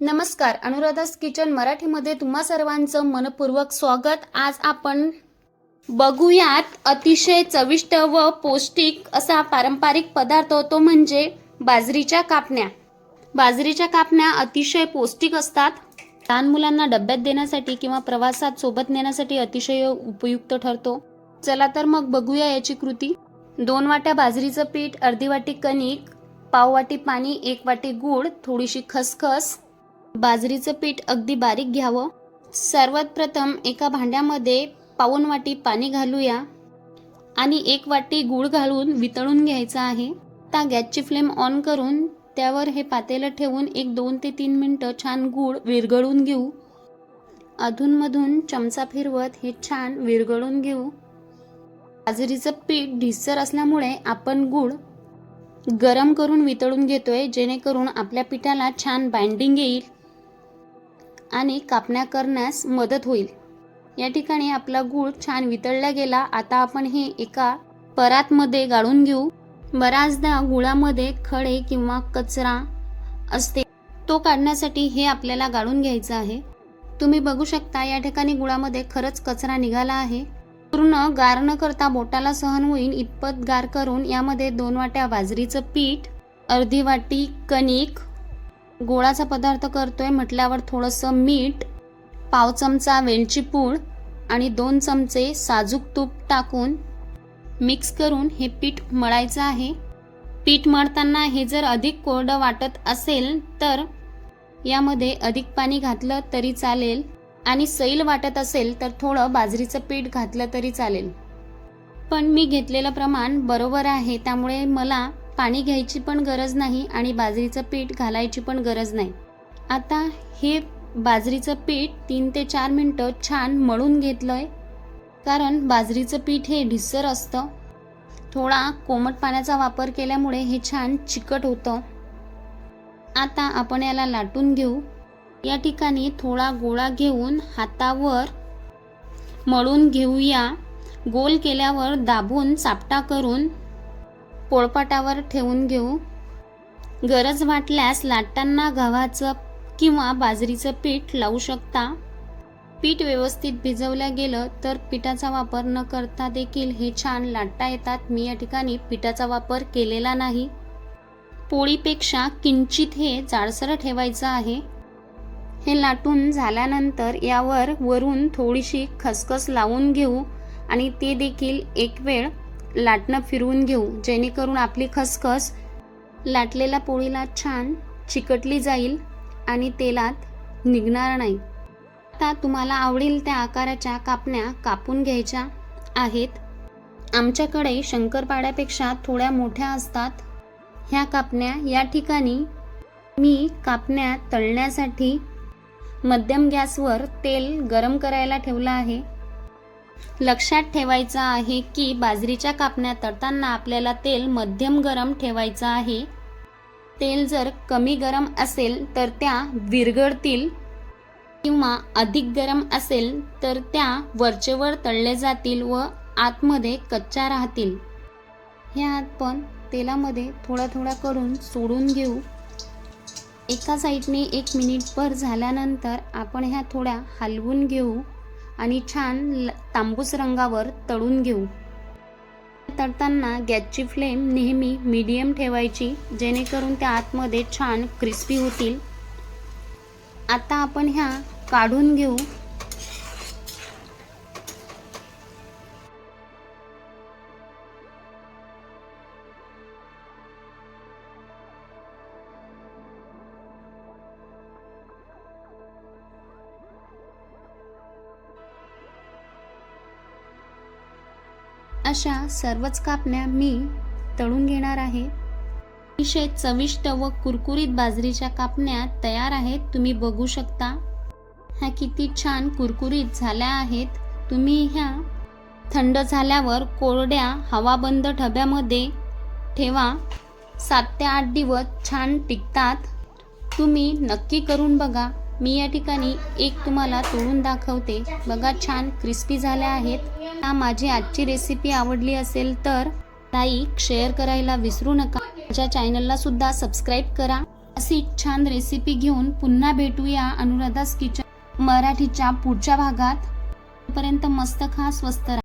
नमस्कार अनुराधास किचन मराठीमध्ये तुम्हा सर्वांचं मनपूर्वक स्वागत. आज आपण बघूयात अतिशय चविष्ट व पौष्टिक असा पारंपरिक पदार्थ तो म्हणजे बाजरीच्या कापण्या. बाजरीच्या कापण्या अतिशय पौष्टिक असतात. लहान मुलांना डब्यात देण्यासाठी किंवा प्रवासात सोबत नेण्यासाठी अतिशय उपयुक्त ठरतो. चला तर मग बघूया याची कृती. दोन वाट्या बाजरीचं पीठ अर्धी वाटी कणिक पाव वाटी पाणी एक वाटी गूळ थोडीशी खसखस बाजरीचं पीठ अगदी बारीक घ्यावं. सर्वात प्रथम एका भांड्यामध्ये पाऊन वाटी पाणी घालूया. आणि एक वाटी गूळ घालून वितळून घ्यायचा आहे. आता गॅसची फ्लेम ऑन करून त्यावर हे पातेलं ठेवून एक दोन ते तीन मिनटं छान गूळ विरघळून घेऊ. अधूनमधून चमचा फिरवत हे छान विरघळून घेऊ. बाजरीचं पीठ ढिस्सर असल्यामुळे आपण गूळ गरम करून वितळून घेतोय जेणेकरून आपल्या पिठाला छान बाइंडिंग येईल. आणि कापण्या करण्यास मदत होईल. या ठिकाणी आपला गूळ छान वितळला गेला. आता आपण हे एका परातमध्ये गाळून घेऊ. बऱ्याचदा गुळामध्ये खडे किंवा कचरा असते. तो काढण्यासाठी हे आपल्याला गाळून घ्यायचं आहे. तुम्ही बघू शकता या ठिकाणी गुळामध्ये खरंच कचरा निघाला आहे. पूर्ण गार न करता बोटाला सहन होईल. इतपत गार करून यामध्ये दोन वाट्या बाजरीचं पीठ अर्धी वाटी कणिक गोळाचा पदार्थ करतोय म्हटल्यावर थोडंसं मीठ पाव चमचा वेलची पूड आणि दोन चमचे साजूक तूप टाकून मिक्स करून हे पीठ मळायचं आहे. पीठ मळताना हे जर अधिक कोरडं वाटत असेल तर यामध्ये अधिक पाणी घातलं तरी चालेल आणि सैल वाटत असेल तर थोडं बाजरीचं पीठ घातलं तरी चालेल. पण मी घेतलेलं प्रमाण बरोबर आहे त्यामुळे मला पाणी घ्यायची पण गरज नाही आणि बाजरीचं पीठ घालायची पण गरज नाही. आता हे बाजरीचं पीठ तीन ते चार मिनटं छान मळून घेतलंय. कारण बाजरीचं पीठ हे ढिस्सर असतं. थोडा कोमट पाण्याचा वापर केल्यामुळे हे छान चिकट होतं. आता आपण याला लाटून घेऊ. या ठिकाणी थोडा गोळा घेऊन हातावर मळून घेऊया. गोल केल्यावर दाबून चापटा करून पोळपाटावर ठेवून घेऊ. गरज वाटल्यास लाटताना गव्हाचं किंवा बाजरीचं पीठ लावू शकता. पीठ व्यवस्थित भिजवलं गेलं तर पिठाचा वापर न करता देखील हे छान लाटता येतात. मी या ठिकाणी पिठाचा वापर केलेला नाही. पोळीपेक्षा किंचित हे जाडसर ठेवायचं आहे. हे लाटून झाल्यानंतर यावर वरून थोडीशी खसखस लावून घेऊ आणि ते देखील एक वेळ लाटणं फिरवून घेऊ जेणेकरून आपली खसखस लाटलेल्या पोळीला छान चिकटली जाईल आणि तेलात निघणार नाही. आता तुम्हाला आवडेल त्या आकाराच्या कापण्या कापून घ्यायच्या आहेत. आमच्याकडे शंकरपाड्यापेक्षा थोड्या मोठ्या असतात. ह्या कापण्या या ठिकाणी. मी कापण्या तळण्यासाठी मध्यम गॅसवर तेल गरम करायला ठेवलं आहे. लक्षात ठेवायचं आहे की बाजरीच्या कापण्या तळताना आपल्याला तेल मध्यम गरम ठेवायचं आहे. तेल जर कमी गरम असेल तर त्या विरघळतील. किंवा अधिक गरम असेल तर त्या वरचेवर तळले जातील व आतमध्ये कच्च्या राहतील. ह्या आपण तेलामध्ये थोडा थोडा करून सोडून घेऊ. एका साईडने एक मिनिटभर झाल्यानंतर आपण ह्या थोड्या हलवून घेऊ. आणि छान ल- तांबूस रंगावर तळून घेऊ. तळताना गॅसची फ्लेम नेहमी मीडियम ठेवायची जेणेकरून त्या आतमध्ये छान क्रिस्पी होतील. आता आपण ह्या काढून घेऊ. अशा सर्वच कापण्या मी तळून घेणार आहे. अतिशय चविष्ट व कुरकुरीत बाजरीच्या कापण्या तयार आहेत. तुम्ही बघू शकता. ह्या किती छान कुरकुरीत झाल्या आहेत. तुम्ही ह्या थंड झाल्यावर कोरड्या हवाबंद ठब्यामध्ये ठेवा. सात ते आठ दिवस छान टिकतात. तुम्ही नक्की करून बघा. मी या ठिकाणी एक तुम्हाला तोडून दाखवते. बघा छान क्रिस्पी झाल्या आहेत. हा माझी आजची रेसिपी आवडली असेल तर लाईक शेअर करायला विसरू नका. माझ्या चॅनलला सुद्धा सबस्क्राईब करा. अशी छान रेसिपी घेऊन पुन्हा भेटूया अनुराधास किचन मराठीच्या पुढच्या भागात. पर्यंत मस्त खा स्वस्त राहा.